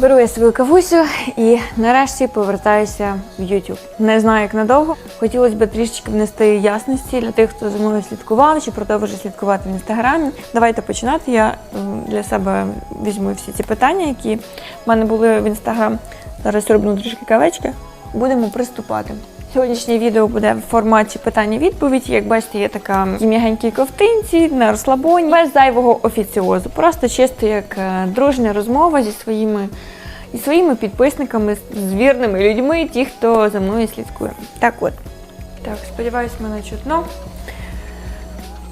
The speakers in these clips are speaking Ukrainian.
Беру я свою кавусю і нарешті повертаюся в YouTube. Не знаю, як надовго. Хотілося б трішечки внести ясності для тих, хто за мною слідкував чи продовжує слідкувати в інстаграмі. Давайте починати. Я для себе візьму всі ці питання, які в мене були в інстаграм. Зараз роблю трішки кавечки. Будемо приступати. Сьогоднішнє відео буде в форматі питання-відповідь. Як бачите, є така м'ягенькій ковтинці, на розслабоні, без зайвого офіціозу. Просто чисто як е, дружня розмова зі своїми і своїми підписниками, з вірними людьми, ті, хто за мною слідкує. Так от. Так, сподіваюсь, мене чутно.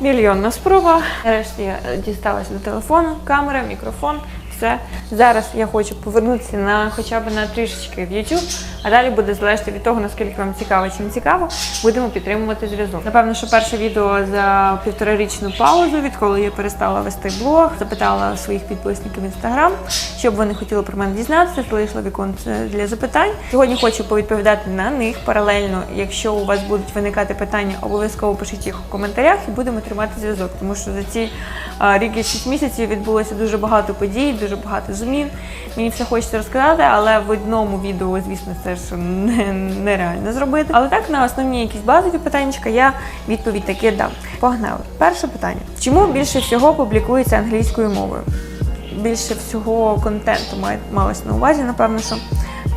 Мільйонна спроба. Нарешті я дісталася до телефону, камера, мікрофон. Все. Зараз я хочу повернутися на хоча б на трішечки в YouTube, а далі буде залежати від того, наскільки вам цікаво чи не цікаво, будемо підтримувати зв'язок. Напевно, що перше відео за півторарічну паузу, відколи я перестала вести блог, запитала своїх підписників в інстаграм, що б вони хотіли про мене дізнатися, залишила віконце для запитань. Сьогодні хочу повідповідати на них паралельно. Якщо у вас будуть виникати питання, обов'язково пишіть їх у коментарях і будемо тримати зв'язок, тому що за ці рік і 6 місяців відбулося дуже багато подій, дуже багато змін. Мені все хочеться розказати, але в одному відео, звісно, це ж не- нереально зробити. Але так на основні якісь базові питання я відповідь таки дам. Погнали. Перше питання: чому більше всього публікується англійською мовою? Більше всього контенту має малось на увазі, напевно, що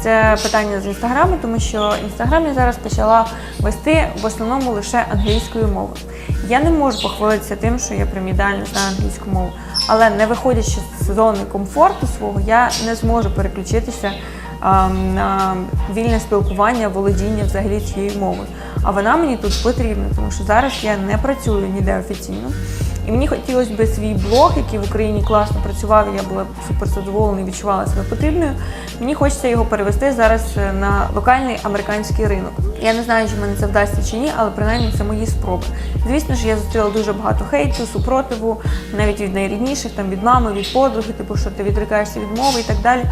це питання з інстаграму, тому що інстаграм я зараз почала вести в основному лише англійською мовою. Я не можу похвалитися тим, що я прям ідеально знаю англійську мову, але не виходячи з зони комфорту свого, я не зможу переключитися а, на вільне спілкування, володіння взагалі цією мовою. А вона мені тут потрібна, тому що зараз я не працюю ніде офіційно. Мені хотілося б свій блог, який в Україні класно працював, я була супер задоволена і відчувала себе потрібною. Мені хочеться його перевести зараз е, на локальний американський ринок. Я не знаю, чи мене це вдасться чи ні, але принаймні це мої спроби. Звісно ж, я зустріла дуже багато хейту, супротиву, навіть від найрідніших, там від мами, від подруги, типу, що ти відрикаєшся від мови і так далі.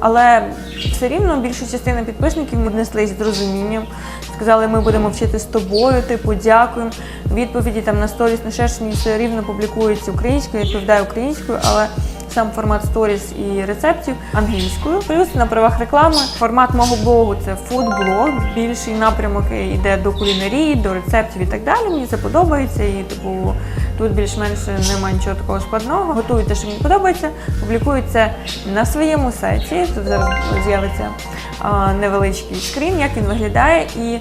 Але все рівно більша частина підписників віднеслись з розумінням. Сказали, ми будемо вчити з тобою, типу, дякуємо. Відповіді там на сторіс, на шершені все рівно публікуються українською, я відповідаю українською, але сам формат сторіс і рецептів англійською. Плюс на правах реклами формат мого блогу це фудблог. Більший напрямок йде до кулінарії, до рецептів і так далі. Мені це подобається. І типу тут більш-менш немає нічого такого складного. Готую те, що мені подобається, публікую це на своєму сайті. Тут зараз з'явиться невеличкий скрін, як він виглядає. І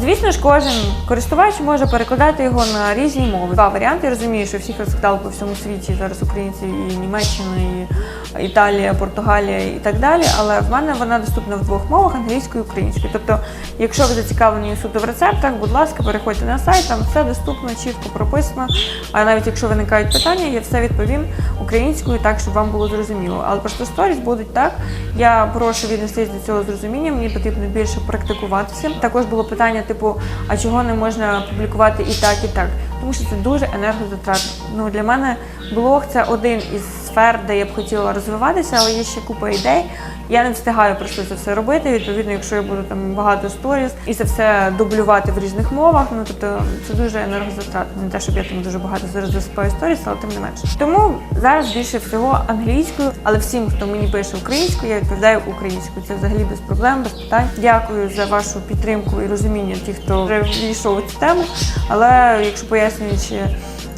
Звісно ж, кожен користувач може перекладати його на різні мови. Два варіанти. Я розумію, що всіх розкидали по всьому світі зараз українці і Німеччина, і Італія, Португалія і так далі. Але в мене вона доступна в двох мовах англійською і українською. Тобто, якщо ви зацікавлені суто в рецептах, будь ласка, переходьте на сайт, там все доступно, чітко прописано. А навіть якщо виникають питання, я все відповім українською, так щоб вам було зрозуміло. Але просто сторіс будуть так. Я прошу віднестись до цього з розумінням. Мені потрібно більше практикуватися. Також було питання, типу, а чого не можна публікувати і так, і так. Тому що це дуже енергозатратно. Ну для мене блог це один із сфер, де я б хотіла розвиватися, але є ще купа ідей. Я не встигаю просто це все робити. Відповідно, якщо я буду там багато сторіс і це все дублювати в різних мовах, ну тобто це дуже енергозатратно. Не те, щоб я там дуже багато зараз засипаю сторіс, але тим не менше. Тому зараз більше всього англійською, але всім, хто мені пише українською, я відповідаю українською. Це взагалі без проблем, без питань. Дякую за вашу підтримку і розуміння тих, хто вже війшов у цю тему. Але якщо пояснюючи.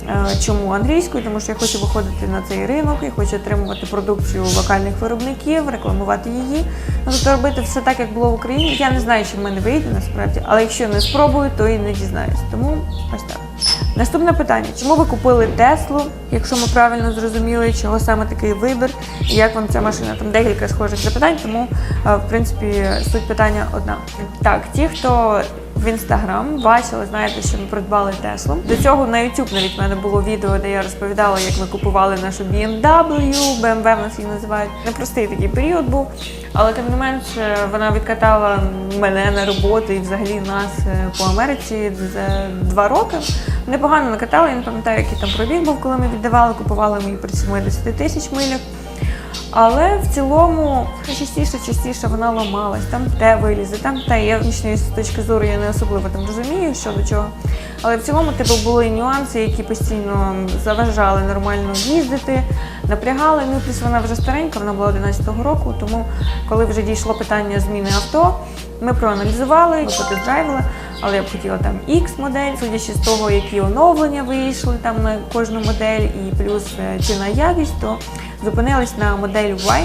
е, Чому англійською? Тому що я хочу виходити на цей ринок, я хочу отримувати продукцію локальних виробників, рекламувати її. Ну, тобто робити все так, як було в Україні. Я не знаю, чи в мене вийде насправді, але якщо не спробую, то і не дізнаюсь. Тому ось так. Наступне питання: чому ви купили Теслу? Якщо ми правильно зрозуміли, чого саме такий вибір, і як вам ця машина? Там декілька схожих запитань, тому е, в принципі суть питання одна. Так, ті, хто в інстаграм бачили, знаєте, що ми придбали Теслу. До цього на YouTube навіть в мене було відео, де я розповідала, як ми купували нашу BMW, BMW в нас її називають. Непростий такий період був, але тим не менш вона відкатала мене на роботу і взагалі нас е, по Америці за два роки. Непогано накатала, я не пам'ятаю, який там пробіг був, коли ми віддавали, купували ми її при 70 тисяч милях. Але в цілому частіше, частіше вона ламалась, там те вилізе, там те. Я нічної з точки зору я не особливо там розумію, що до чого. Але в цілому, типу, були нюанси, які постійно заважали нормально їздити, напрягали. Ну плюс вона вже старенька, вона була 11-го року. Тому, коли вже дійшло питання зміни авто, ми проаналізували, ми потест-драйвили, але я б хотіла там X модель, судячи з того, які оновлення вийшли там на кожну модель, і плюс е, ціна якість, то зупинились на модель Y.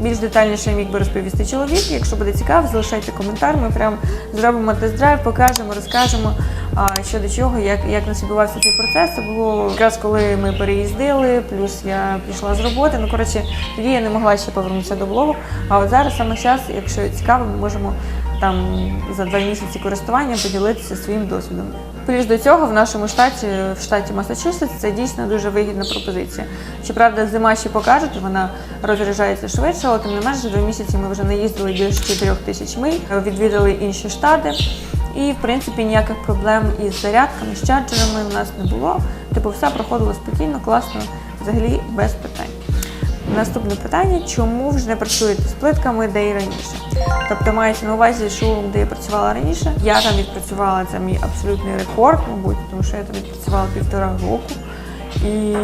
Більш детальніше міг би розповісти чоловік. Якщо буде цікаво, залишайте коментар. Ми прям зробимо тест-драйв, покажемо, розкажемо а, що до чого, як, як нас відбувався цей процес. Це було якраз коли ми переїздили, плюс я пішла з роботи. Ну коротше, тоді я не могла ще повернутися до блогу. А от зараз саме час, якщо цікаво, ми можемо там за два місяці користування поділитися своїм досвідом. Плюс до цього в нашому штаті, в штаті Масачусетс, це дійсно дуже вигідна пропозиція. Щоправда, зима ще покаже, вона розряджається швидше, але тим не менше два місяці ми вже наїздили більше 4 тисяч миль, відвідали інші штати. І в принципі ніяких проблем із зарядками, з чарджерами в нас не було. Типу, все проходило спокійно, класно, взагалі без питань. Наступне питання: чому вже не працюєте з плитками, де і раніше? Тобто мається на увазі шоурум, де я працювала раніше. Я там відпрацювала це мій абсолютний рекорд, мабуть, тому що я там відпрацювала півтора року. І,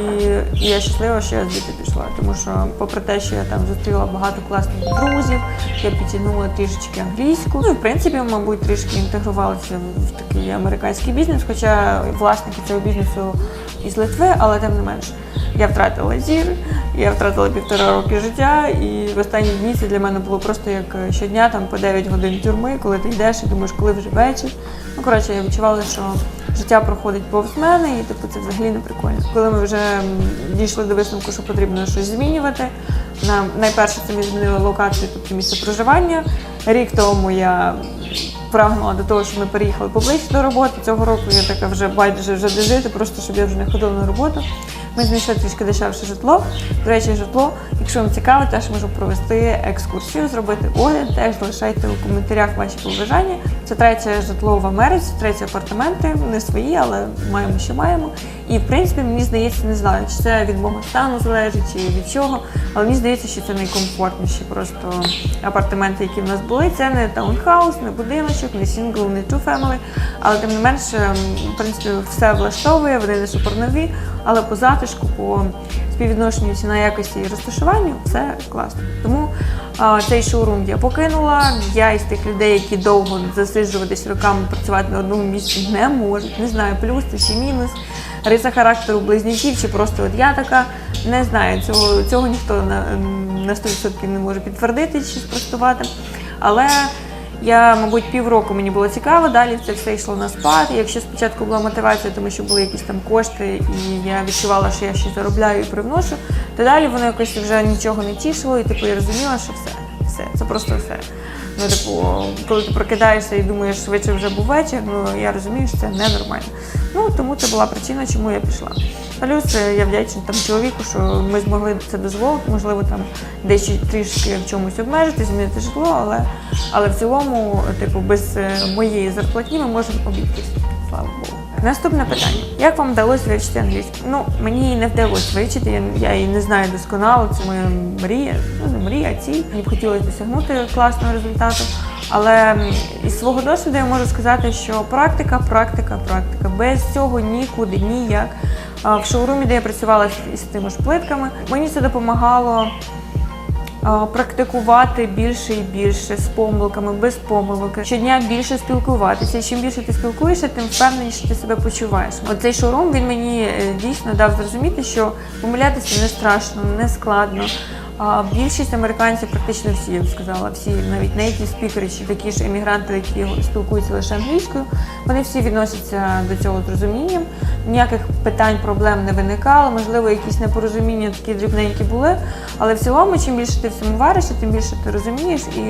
я щаслива, що я звідти пішла, тому що, попри те, що я там зустріла багато класних друзів, я підтягнула трішечки англійську. Ну в принципі, мабуть, трішки інтегрувалася в такий американський бізнес, хоча власники цього бізнесу із Литви, але тим не менш. Я втратила зір, я втратила півтора роки життя, і в останні дні це для мене було просто як щодня там по 9 годин тюрми, коли ти йдеш і думаєш, коли вже вечір. Ну коротше, я відчувала, що життя проходить повз мене, і типу це взагалі не прикольно. Коли ми вже дійшли до висновку, що потрібно щось змінювати. Нам найперше це ми змінили локацію, тобто місце проживання. Рік тому я прагнула до того, щоб ми переїхали поближче до роботи. Цього року я така вже байдуже вже де жити, просто щоб я вже не ходила на роботу. Ми знайшли трішки дешевше житло. До речі, житло, якщо вам цікаво, теж можу провести екскурсію, зробити огляд. Теж залишайте у коментарях ваші побажання. Це третє житло в Америці, треті апартаменти, не свої, але маємо, що маємо. І в принципі, мені здається, не знаю, чи це від мого стану залежить, чи від чого. Але мені здається, що це найкомфортніші просто апартаменти, які в нас були. Це не таунхаус, не будиночок, не сінгл, не two family. Але тим не менше, в принципі, все влаштовує, вони не супернові, але по затишку, по співвідношенню ціна якості і розташуванню все класно. Тому а, цей шоурум я покинула. Я із тих людей, які довго засиджуватись роками працювати на одному місці не можуть. Не знаю, плюс це чи мінус. Риса характеру близнюків, чи просто от я така. Не знаю, цього, цього ніхто на, на 100% не може підтвердити чи спростувати. Але я, мабуть, півроку мені було цікаво, далі це все йшло на спад. І якщо спочатку була мотивація, тому що були якісь там кошти, і я відчувала, що я щось заробляю і привношу, то далі воно якось вже нічого не тішило, і типу я розуміла, що все, все, це просто все. Ну, типу, коли ти прокидаєшся і думаєш, швидше вже був вечір, ну я розумію, що це ненормально. Ну тому це була причина, чому я пішла. Плюс е, я вдячна там чоловіку, що ми змогли це дозволити, можливо, там десь трішки в чомусь обмежити, змінити житло, але, але в цілому, типу, без е, моєї зарплатні ми можемо обійтись. Слава Богу. Наступне питання: як вам вдалося вивчити англійську? Ну мені не вдалося вивчити, я, її не знаю досконало. Це моя мрія, ну не мрія, ціль. Мені б хотілося досягнути класного результату. Але із свого досвіду я можу сказати, що практика, практика, практика. Без цього нікуди, ніяк. В шоурумі, де я працювала з- тими ж плитками, мені це допомагало практикувати більше і більше з помилками, без помилок. Щодня більше спілкуватися. Чим більше ти спілкуєшся, тим впевненіше ти себе почуваєш. Оцей шоурум він мені е, дійсно дав зрозуміти, що помилятися не страшно, не складно. А більшість американців, практично всі, я б сказала, всі навіть нейтів спікери чи такі ж емігранти, які спілкуються лише англійською, вони всі відносяться до цього з розумінням. Ніяких питань, проблем не виникало. Можливо, якісь непорозуміння такі дрібненькі були. Але в цілому, чим більше ти в цьому варишся, тим більше ти розумієш, і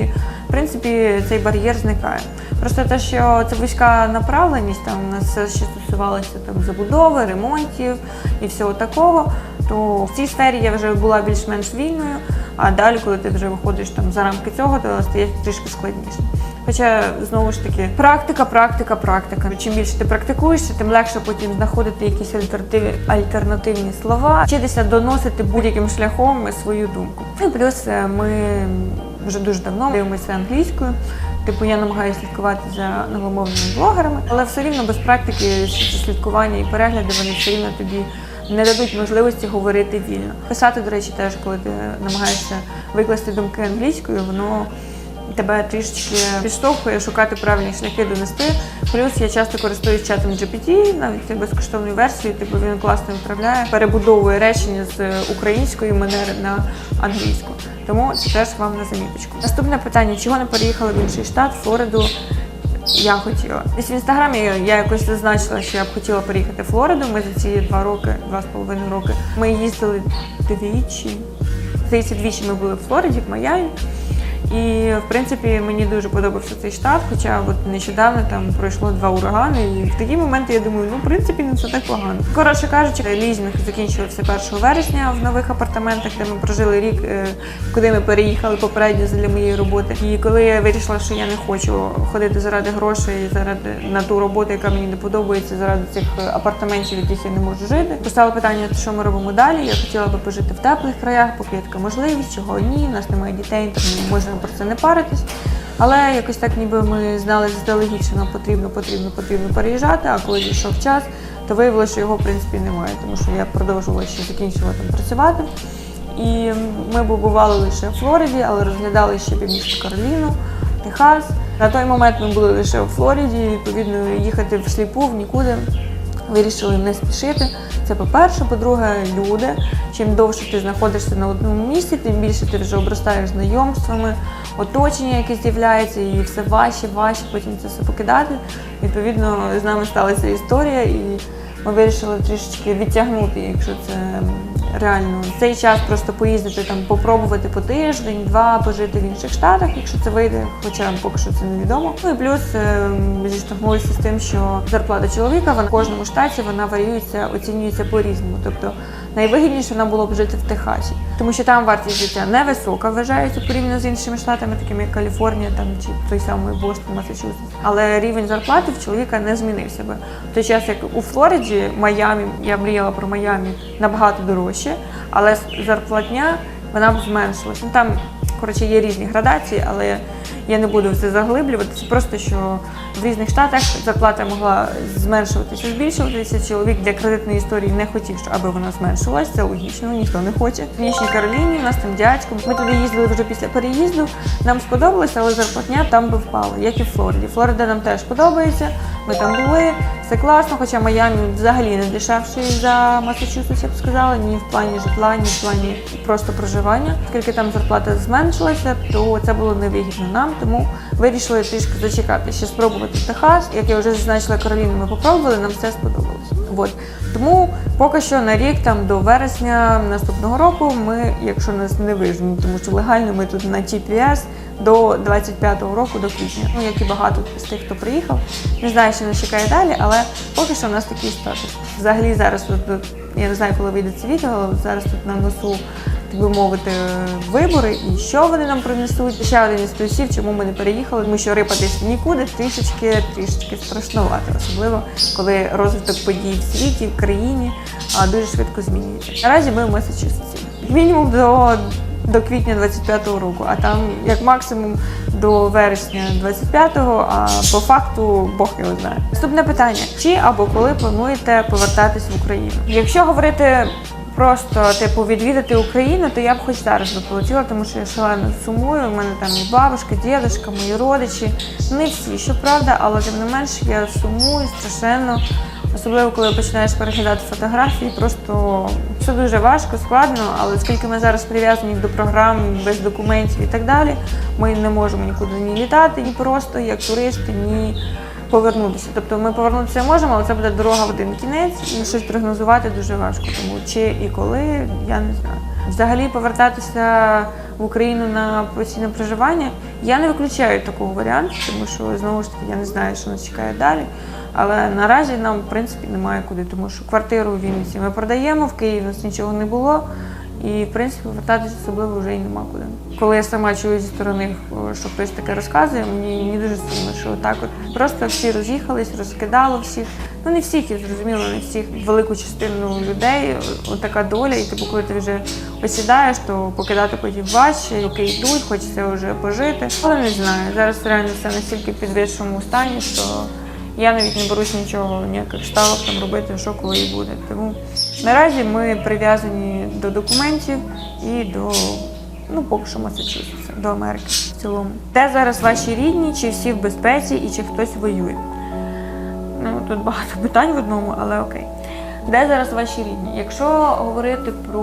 в принципі цей бар'єр зникає. Просто те, що це вузька направленість, там у нас ще стосувалося там забудови, ремонтів і всього такого. То в цій сфері я вже була більш-менш вільною, а далі, коли ти вже виходиш там за рамки цього, то стає трішки складніше. Хоча знову ж таки, практика, практика, практика. Чим більше ти практикуєшся, тим легше потім знаходити якісь альтернативні, слова, вчитися доносити будь-яким шляхом свою думку. Ну і плюс е, ми вже дуже давно дивимося англійською. Типу я намагаюся слідкувати за новомовними блогерами, але все рівно без практики слідкування і перегляди вони все рівно тобі не дадуть можливості говорити вільно. Писати, до речі, теж коли ти намагаєшся викласти думки англійською, воно тебе трішечки підштовхує шукати правильні шляхи донести. Плюс я часто користуюсь чатом GPT, навіть безкоштовною версією, типу він класно відправляє, перебудовує речення з української манери на англійську. Тому це теж вам на заміточку. Наступне питання: чого не переїхали в інший штат, Флориду? Я хотіла. Десь в інстаграмі я якось зазначила, що я б хотіла переїхати в Флориду. Ми за ці два роки, два з половиною роки, ми їздили двічі. Здається, двічі ми були в Флориді, в Майамі. І в принципі мені дуже подобався цей штат, хоча от нещодавно там пройшло два урагани, і в такі моменти я думаю, ну в принципі не все так погано. Коротше кажучи, лізінг закінчився 1 вересня в нових апартаментах, де ми прожили рік, е, куди ми переїхали попередньо для моєї роботи. І коли я вирішила, що я не хочу ходити заради грошей, заради на ту роботу, яка мені не подобається, заради цих е, апартаментів, яких я не можу жити, поставила питання, що ми робимо далі. Я хотіла би пожити в теплих краях, поки є така можливість, чого ні, у нас немає дітей, тому можна про це не паритись. Але якось так, ніби ми знали заздалегідь, що нам потрібно, потрібно, потрібно переїжджати. А коли дійшов час, то виявилося, що його в принципі немає, тому що я продовжувала ще закінчила там працювати. І ми побували лише в Флориді, але розглядали ще Північну Кароліну, Техас. На той момент ми були лише у Флориді, відповідно, їхати всліпу в нікуди. Вирішили не спішити. Це по-перше, по-друге, люди. Чим довше ти знаходишся на одному місці, тим більше ти вже обростаєш знайомствами, оточення, яке з'являється, і все важче, важче потім це все покидати. Відповідно, з нами сталася історія, і ми вирішили трішечки відтягнути, якщо це реально цей час просто поїздити там, попробувати по тиждень, два пожити в інших штатах, якщо це вийде, хоча поки що це невідомо. Ну і плюс е, зіштовхнулися з тим, що зарплата чоловіка вона в кожному штаті вона варіюється, оцінюється по-різному. Тобто найвигідніше нам було б жити в Техасі, тому що там вартість життя невисока, вважається порівняно з іншими штатами, такими як Каліфорнія, там чи той самий Бостон, Масачусетс. Але рівень зарплати в чоловіка не змінився би. В той час, як у Флориді, Майамі, я мріяла про Майамі набагато дорожче, але зарплатня вона б зменшилась. Ну там коротше є різні градації, але я не буду в це заглиблюватися. Просто що в різних штатах зарплата могла зменшуватися, збільшуватися. Чоловік для кредитної історії не хотів, аби вона зменшилась. Це логічно, ніхто не хоче. В Північній Кароліні у нас там дядько. Ми туди їздили вже після переїзду. Нам сподобалося, але зарплатня там би впала, як і в Флориді. Флорида нам теж подобається. Ми там були, все класно, хоча Майамі взагалі не дешевший за Масачусетс, я б сказала, ні в плані житла, ні в плані просто проживання. Оскільки там зарплата зменшилася, то це було невигідно нам, тому вирішили трішки зачекати, ще спробувати Техас. Як я вже зазначила Кароліну, ми попробували, нам все сподобалось. От. Тому поки що на рік, там до вересня наступного року, ми, якщо нас не вижнуть, тому що легально ми тут на TPS, до 25-го року, до квітня. Ну, як і багато з тих, хто приїхав. Не знаю, що нас чекає далі, але поки що в нас такий статус. Взагалі зараз тут, я не знаю, коли вийде це відео, але зараз тут на носу, би мовити, вибори і що вони нам принесуть. Ще один із плюсів, чому ми не переїхали, тому що рипатись нікуди трішечки, трішечки страшнувато, особливо коли розвиток подій в світі, в країні дуже швидко змінюється. Наразі ми в Масачусетсі. Мінімум до до квітня 25-го року, а там як максимум до вересня 25-го, а по факту Бог його знає. Наступне питання: чи або коли плануєте повертатись в Україну? Якщо говорити просто типу відвідати Україну, то я б хоч зараз би полетіла, тому що я шалено сумую. У мене там і бабушка, дідушка, мої родичі. Не всі, щоправда, але тим не менш я сумую страшенно. Особливо, коли починаєш переглядати фотографії, просто все дуже важко, складно, але оскільки ми зараз прив'язані до програм без документів і так далі, ми не можемо нікуди ні літати, ні просто як туристи, ні повернутися. Тобто ми повернутися можемо, але це буде дорога в один кінець, щось прогнозувати дуже важко. Тому чи і коли, я не знаю. Взагалі повертатися в Україну на постійне проживання, я не виключаю такого варіанту, тому що знову ж таки я не знаю, що нас чекає далі. Але наразі нам, в принципі, немає куди, тому що квартиру в Вінниці ми продаємо, в Києві у нас нічого не було. І, в принципі, повертатися особливо вже й нема куди. Коли я сама чую зі сторони, о, що хтось таке розказує, мені, мені дуже сумно, що так от просто всі роз'їхались, розкидало всіх. Ну не всіх, я зрозуміла, не всіх. Велику частину людей о- така доля, і типу, коли ти вже осідаєш, то покидати потім важче, роки йдуть, хочеться вже пожити. Але не знаю. Зараз реально все настільки в підвищеному стані, що я навіть не берусь нічого, ніяких ставок там робити, що коли буде. Тому наразі ми прив'язані до документів і до ну поки що Масачусетса, до Америки в цілому. Де зараз ваші рідні, чи всі в безпеці і чи хтось воює? Ну тут багато питань в одному, але окей. Де зараз ваші рідні? Якщо говорити про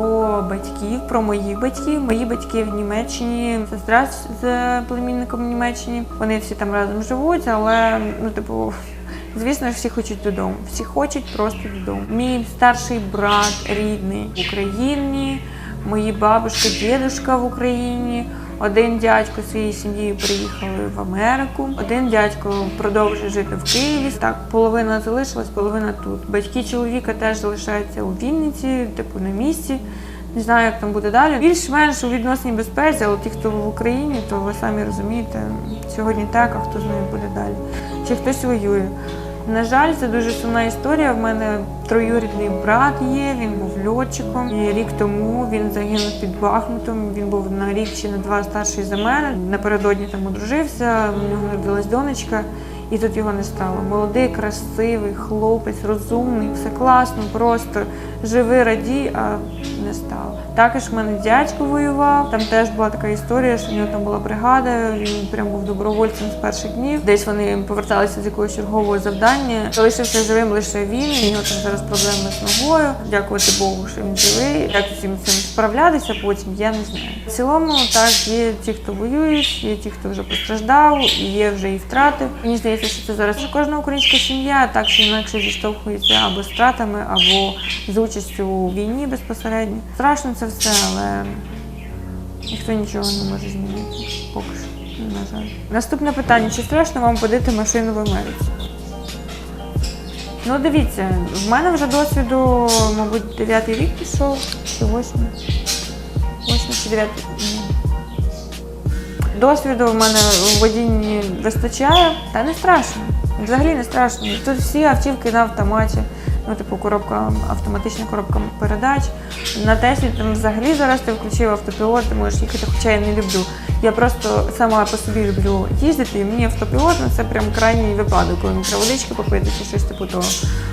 батьків, про моїх батьків, мої батьки в Німеччині, сестра з племінником в Німеччині, вони всі там разом живуть, але ну, типу, звісно ж, всі хочуть додому. Всі хочуть просто додому. Мій старший брат рідний в Україні, мої бабушка, дідушка в Україні. Один дядько своєю сім'єю приїхали в Америку. Один дядько продовжує жити в Києві. Так, половина залишилась, половина тут. Батьки чоловіка теж залишаються у Вінниці, типу на місці. Не знаю, як там буде далі. Більш-менш у відносній безпеці, але ті, хто в Україні, то ви самі розумієте, сьогодні так, а хто з ними буде далі. Чи хтось воює. На жаль, це дуже сумна історія. В мене троюрідний брат є, він був льотчиком. І рік тому він загинув під Бахмутом. Він був на рік чи на два старший за мене. Напередодні там одружився, у нього народилась донечка, і тут його не стало. Молодий, красивий, хлопець, розумний, все класно, просто живи, радій, а не стало. Також в мене дядько воював. Там теж була така історія, що в нього там була бригада. Він прям був добровольцем з перших днів. Десь вони поверталися з якогось чергового завдання. Залишився живим лише він. У нього там зараз проблеми з ногою. Дякувати Богу, що він живий. Як цим цим справлятися потім, я не знаю. В цілому так є ті, хто воюють, є ті, хто вже постраждав, і є вже і втрати. Мені здається, що це зараз кожна українська сім'я так чи інакше зіштовхується або з втратами, або з участю у війні безпосередньо. Страшно це все, але ніхто нічого не може змінити. Поки що, на жаль. Наступне питання: чи страшно вам водити машину в Америці? Ну, дивіться, в мене вже досвіду, мабуть, дев'ятий рік пішов, чи восьмий. Восьмий чи дев'ятий. Досвіду в мене у водінні вистачає, та не страшно. Взагалі не страшно. Тут всі автівки на автоматі. Ну, типу, коробка, автоматична коробка передач. На Теслі там взагалі зараз ти включив автопілот, ти можеш їхати, хоча я не люблю. Я просто сама по собі люблю їздити, і мені автопілот ну, це прям крайній випадок, коли мені попити чи щось типу того.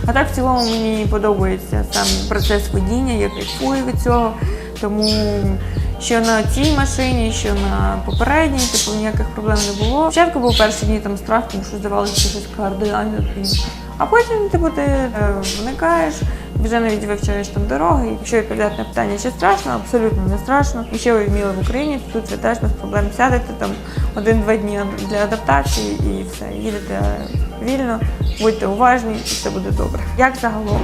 А так в цілому мені подобається сам процес водіння, я кайфую від цього. Тому що на цій машині, що на попередній, типу ніяких проблем не було. Спочатку був перші дні там страх, тому що здавалося, що щось кардинально. А потім, типу, ти е, вникаєш, вже навіть вивчаєш там дороги. І Якщо відповідати на питання, чи страшно, абсолютно не страшно. Якщо ви вміли в Україні, тут ви теж без проблем сядете там один-два дні для адаптації і все. Їдете вільно, будьте уважні, і все буде добре. Як загалом?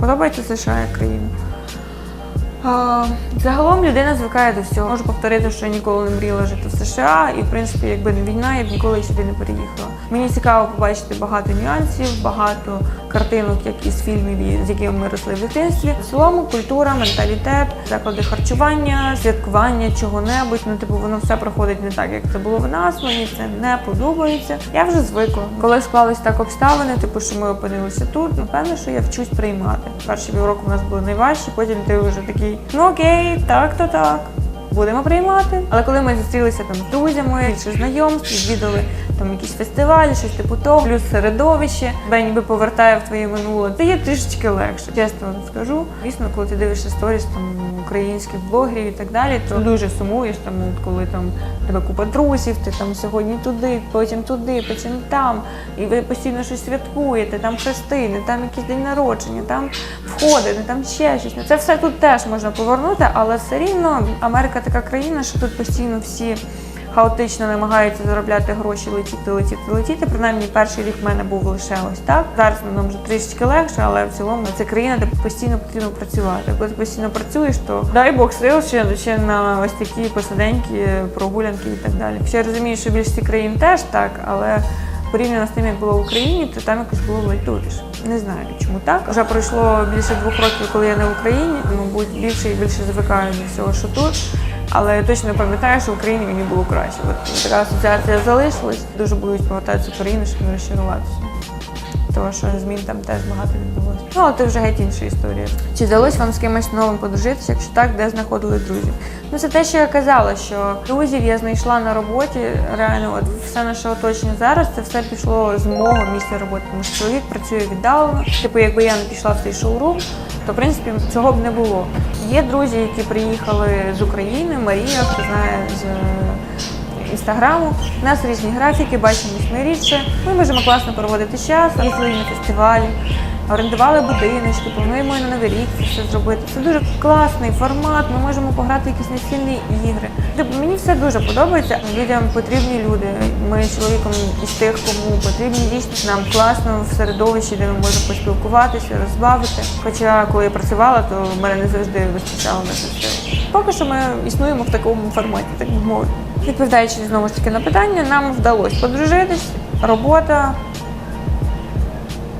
Подобається США як країна? Загалом людина звикає до всього. Можу повторити, що я ніколи не мріяла жити в США, і в принципі, якби не війна, я б ніколи сюди не переїхала. Мені цікаво побачити багато нюансів, багато картинок, як із фільмів, з якими ми росли в дитинстві. В культура, менталітет, заклади харчування, святкування, чого-небудь. Ну, типу, воно все проходить не так, як це було в нас. Мені це не подобається. Я вже звикла. Коли склались так обставини, типу, що ми опинилися тут, напевно, що я вчусь приймати. Перші півроку у нас були найважчі, потім ти вже такий, ну окей, так то так. Будемо приймати. Але коли ми зустрілися там з друзями, більше знайомств, відвідали там якісь фестивалі, щось типу того, плюс середовище, тебе ніби повертає в твоє минуле. Це є трішечки легше. Чесно вам скажу. Звісно, коли ти дивишся сторіс там українських блогерів і так далі, то дуже сумуєш там, коли там тебе купа друзів, ти там сьогодні туди, потім туди, потім там, і ви постійно щось святкуєте, там хрестини, там якийсь день народження, там входи, там ще щось. Ну, Це все тут теж можна повернути, але все рівно Америка така країна, що тут постійно всі. Хаотично намагаються заробляти гроші, летіти, летіти, летіти. Принаймні, перший рік в мене був лише ось так. Зараз воно вже трішечки легше, але в цілому це країна, де постійно потрібно працювати. Коли ти постійно працюєш, то дай Бог сил ще, ще на ось такі посаденькі прогулянки і так далі. Хоча я розумію, що більшості країн теж так, але порівняно з тим, як було в Україні, то там якось було лайтовіше. Не знаю, чому так. Вже пройшло більше двох років, коли я не в Україні, мабуть, більше і більше звикаю до всього, що тут. Але я точно пам'ятаю, що в Україні мені було краще. От така асоціація залишилась. Дуже будуть повертатися в Україну, щоб не розчаруватися. Тому що змін там теж багато відбулося. Ну, але це вже геть інша історія. Чи вдалося вам з кимось новим подружитися? Якщо так, де знаходили друзів? Ну, це те, що я казала, що друзів я знайшла на роботі. Реально, от все наше оточення зараз, це все пішло з мого місця роботи. Тому що чоловік працює віддалено. Типу, якби я не пішла в цей шоурум, то в принципі цього б не було. Є друзі, які приїхали з України, Марія, хто знає з інстаграму. У нас різні графіки, бачимось ми рідше. Ми можемо класно проводити час, їздили на фестивалі, орендували будиночки, плануємо на новий рік це все зробити. Це дуже класний формат. Ми можемо пограти якісь настільні ігри. Тобто мені все дуже подобається. Людям потрібні люди. Ми чоловіком із тих, кому потрібні дійсно. Нам класно в середовищі, де ми можемо поспілкуватися, розбавити. Хоча коли я працювала, то в мене не завжди вистачало на це все. Поки що ми існуємо в такому форматі, так би мовити. Відповідаючи знову ж таки на питання, нам вдалося подружитись, робота.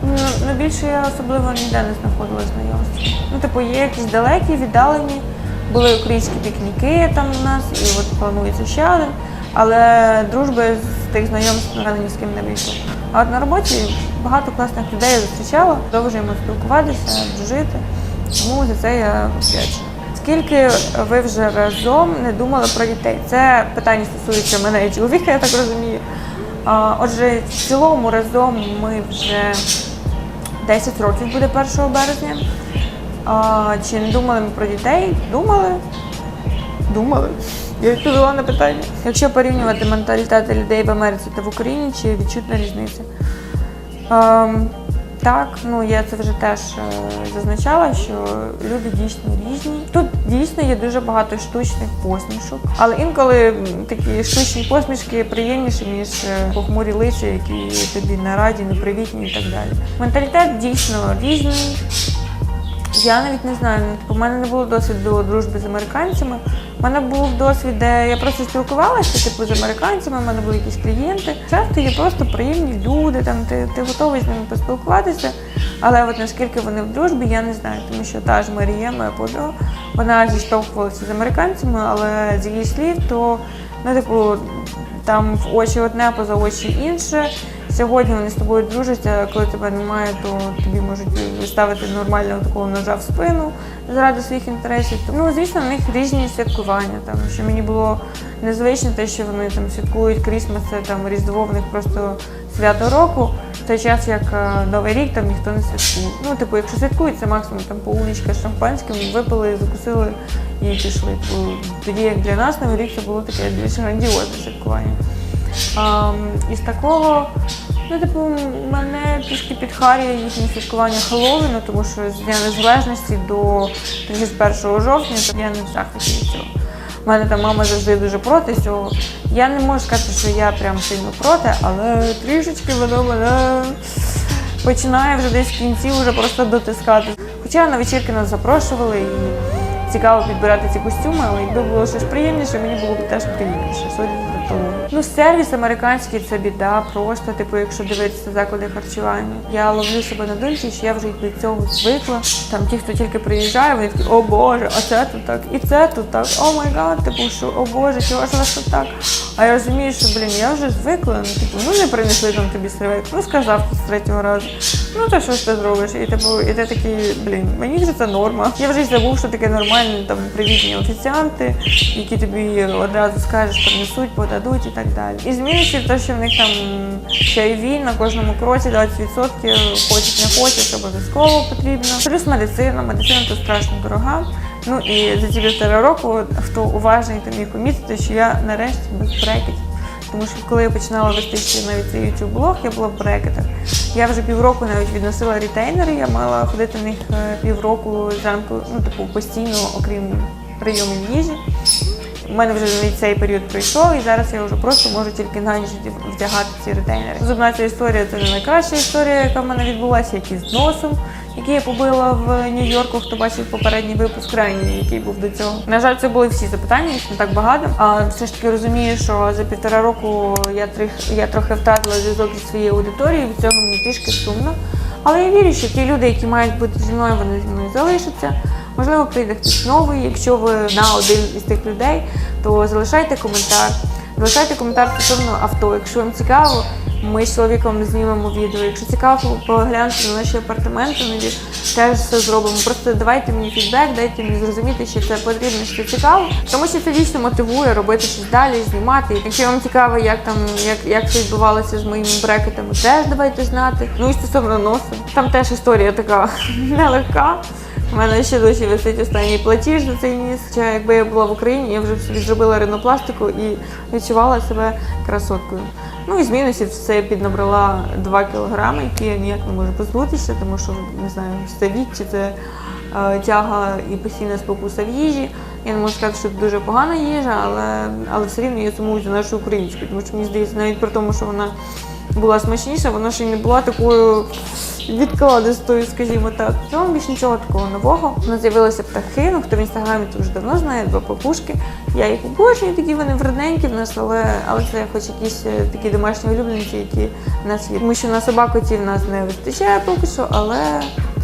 Ну, ну, більше я особливо ніде не знаходила знайомств. Ну, типу, є якісь далекі, віддалені, були українські пікніки там у нас, і от планується ще один. Але дружби з тих знайомств наразі ні з ким не вийшло. А от на роботі багато класних людей я зустрічала, продовжуємо спілкуватися, дружити. Тому за це я вдячна. Скільки ви вже разом не думали про дітей? Це питання стосується мене і чоловіка, я так розумію. Отже, в цілому разом ми вже 10 років буде 1 березня. А, Чи не думали ми про дітей? Думали. Думали. Я відповіла на питання. Якщо порівнювати менталітети людей в Америці та в Україні, чи відчутна різниця? Ем, так, ну я це вже теж е, зазначала, що люди дійсно різні. Тут дійсно є дуже багато штучних посмішок, але інколи такі штучні посмішки приємніші, ніж е, похмурі лиця, які тобі на раді, непривітні і так далі. Менталітет дійсно різний. Я навіть не знаю. ну, типу, У мене не було досвіду дружби з американцями. У мене був досвід, де я просто спілкувалася, типу, з американцями, в мене були якісь клієнти. Часто є просто приємні люди, там ти, ти готовий з ними поспілкуватися. Але от наскільки вони в дружбі, я не знаю, тому що та ж Марія, моя подруга, вона зіштовхувалася з американцями, але з її слів, то ну, типу, там в очі одне, поза очі інше. Сьогодні вони з тобою дружаться, а коли тебе немає, то тобі можуть виставити нормального такого ножа в спину заради своїх інтересів. Ну, звісно, в них різні святкування. Там що мені було незвично, те, що вони там святкують Крісмас, це там Різдво, в них просто свято року. В той час, як е, Новий рік, там ніхто не святкує. Ну, типу, якщо святкують, це максимум там полуничка з шампанським, випили, закусили і пішли. Тоді як для нас Новий рік це було таке більш грандіозне святкування. А, із такого, ну, типу, мене трішки підхарює їхнє святкування Хеллоуіну, тому що з Дня Незалежності до 31 жовтня то я не в захваті від цього. У мене там мама завжди дуже проти цього. Я не можу сказати, що я прям сильно проти, але трішечки воно мене починає вже десь в кінці вже просто дотискати. Хоча на вечірки нас запрошували і цікаво підбирати ці костюми, але якби було щось приємніше, мені було б теж приємніше. Судячи до того. Ну, сервіс американський це біда, просто, типу, якщо дивитися заклади харчування. Я ловлю себе на думці, що я вже від цього звикла. Там ті, хто тільки приїжджає, вони такі, о Боже, а це тут так, і це тут так, о май гад, типу, що о Боже, чого ж вас тут так? А я розумію, що блін, я вже звикла. Ну, типу, ну не принесли там тобі сривек, ну сказав з третього разу. Ну то що ж ти зробиш? І типу, і ти такий, блін, мені вже це норма. Я вже й забув, що таке нормальні там привітні офіціанти, які тобі одразу скажеш, принесуть, подадуть так далі. І змінюється те, що в них там чайові на кожному кроці 20% хочуть, не хочуть, обов'язково потрібно. Плюс медицина, медицина то страшно дорога. Ну і за ці півтора року, хто уважний, то міг помітити, що я нарешті без брекетів. Тому що коли я починала вести ще навіть цей youtube блог, я була в брекетах. Я вже півроку навіть відносила рітейнери, я мала ходити на них е, півроку зранку, ну типу постійно, окрім прийомів їжі. У мене вже цей період пройшов, і зараз я вже просто можу тільки на ніч вдягати ці ретейнери. Зубна ця історія це не найкраща історія, яка в мене відбулася, як із носом, який я побила в Нью-Йорку. Хто бачив попередній випуск крайній, який був до цього. На жаль, це були всі запитання, їх не так багато. А все ж таки розумію, що за півтора року я трих- я трохи втратила зв'язок зі своєю аудиторією. Від цього мені трішки сумно. Але я вірю, що ті люди, які мають бути зі мною, вони зі мною залишаться. Можливо, прийде хтось новий. Якщо ви на один із тих людей, то залишайте коментар. Залишайте коментар стосовно авто. Якщо вам цікаво, ми з чоловіком знімемо відео. Якщо цікаво, поглянути на наші апартаменти, нові теж все зробимо. Просто давайте мені фідбек, дайте мені зрозуміти, що це потрібно, що цікаво. Тому що це дійсно мотивує робити щось далі, знімати. Якщо вам цікаво, як там як, як це відбувалося з моїми брекетами, теж давайте знати. Ну і стосовно носу, там теж історія така нелегка. У мене ще досі висить останній платіж за цей ніс. Хоча якби я була в Україні, я вже собі зробила ринопластику і відчувала себе красоткою. Ну і з мінусів це я піднабрала 2 кілограми, які я ніяк не можу позбутися, тому що не знаю, це вік це е, тяга і постійна спокуса в їжі. Я не можу сказати, що це дуже погана їжа, але, але все рівно я сумую за нашу українську, тому що мені здається, навіть при тому, що вона була смачніша, вона ще й не була такою відкладистою, скажімо так. В цьому більш нічого такого нового. У нас з'явилися птахи. Ну хто в інстаграмі то вже давно знає, два папушки. Я їх обожнюю, такі вони вредненькі в нас, але, але це хоч якісь е, такі домашні улюбленці, які в нас є. Тому що на собакотів в нас не вистачає поки що, але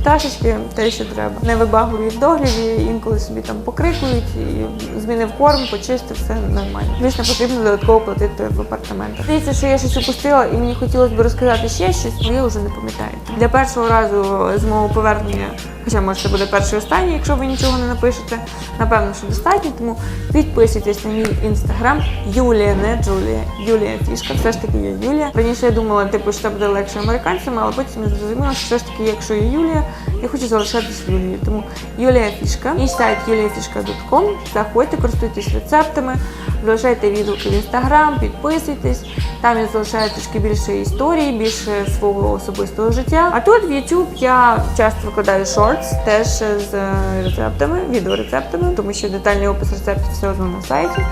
пташечки те, що треба. Не вибагливі в догляді, інколи собі там покрикують, і змінив корм, почистив, все нормально. Звісно, потрібно додатково платити в апартаментах. Здається, що я щось упустила, і мені хотілося б розказати ще щось, але я вже не пам'ятаю. Для першого разу з мого повернення, хоча може це буде перший останній, якщо ви нічого не напишете, напевно, що достатньо. Тому підписуйтесь на мій інстаграм Юлія, не Джулія. Юлія Фішка. Все ж таки я Юлія. Раніше я думала, типу, що це буде легше американцями, але потім я зрозуміла, що все ж таки, якщо я Юлія, я хочу залишатись Юлією. Тому Юлія Фішка. Мій сайт juliafішка.com. Заходьте, користуйтесь рецептами, залишайте відгуки в інстаграм, підписуйтесь. Там я залишаю трішки більше історії, більше свого особистого життя. А тут в YouTube я часто викладаю шортс теж з е, рецептами, відеорецептами, тому що детальний опис рецептів все одно на сайті.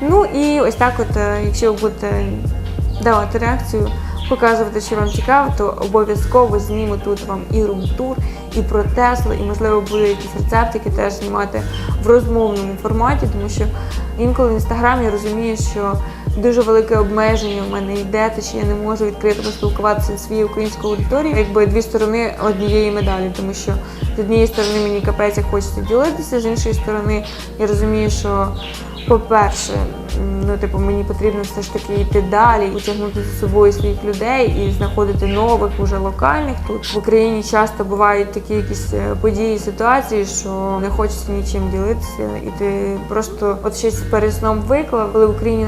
Ну і ось так, от, е, якщо ви будете давати реакцію, показувати, що вам цікаво, то обов'язково зніму тут вам і рум-тур, і про Теслу, і можливо буде якісь рецептики теж знімати в розмовному форматі, тому що інколи в інстаграмі я розумію, що дуже велике обмеження в мене йде, те, що я не можу відкрито поспілкуватися зі своєю українською аудиторією, якби дві сторони однієї медалі, тому що з однієї сторони мені капець як хочеться ділитися, з іншої сторони я розумію, що по-перше, ну типу, мені потрібно все ж таки йти далі, утягнути за собою своїх людей і знаходити нових, уже локальних тут в Україні часто бувають такі якісь е, події, ситуації, що не хочеться нічим ділитися, і ти просто от щось перед сном виклав, коли в Україні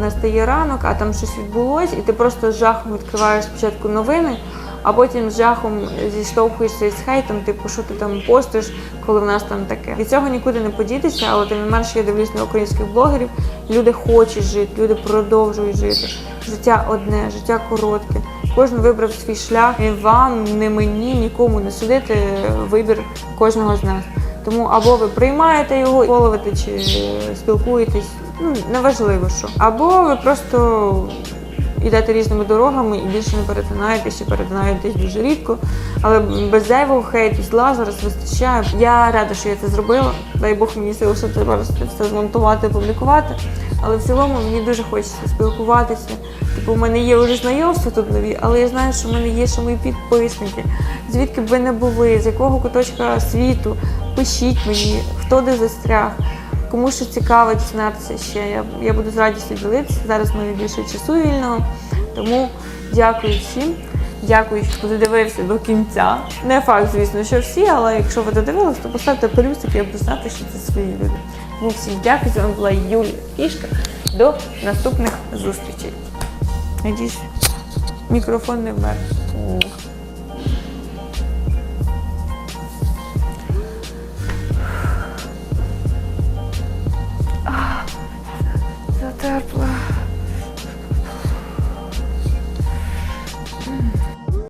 настає ранок, а там щось відбулось, і ти просто жахом відкриваєш спочатку новини. А потім з жахом зіштовхуєшся з хейтом, типу, що ти там постиш, коли в нас там таке. Від цього нікуди не подітися, але тим не менше я дивлюсь на українських блогерів. Люди хочуть жити, люди продовжують жити. Життя одне, життя коротке. Кожен вибрав свій шлях. І вам, не мені, нікому не судити вибір кожного з нас. Тому або ви приймаєте його, головите чи спілкуєтесь, ну неважливо що. Або ви просто йдете різними дорогами і більше не перетинаєтесь, чи перетинаєтесь дуже рідко. Але без зайвого хейту, зла зараз вистачає. Я рада, що я це зробила. Дай Бог мені сил, що це зараз все змонтувати, опублікувати. Але в цілому мені дуже хочеться спілкуватися. Типу, у мене є вже знайомства тут нові, але я знаю, що в мене є ще мої підписники. Звідки б ви не були, з якого куточка світу, пишіть мені, хто де застряг. Кому що цікаво дізнатися ще, я, я буду з радістю ділитися. Зараз в більше часу вільного. Тому дякую всім. Дякую, що додивився до кінця. Не факт, звісно, що всі, але якщо ви додивились, то поставте плюсик, я буду знати, що це свої люди. Тому всім дякую. З вами була Юлія Фішка. До наступних зустрічей. Надіюсь, мікрофон не вмер. That blood.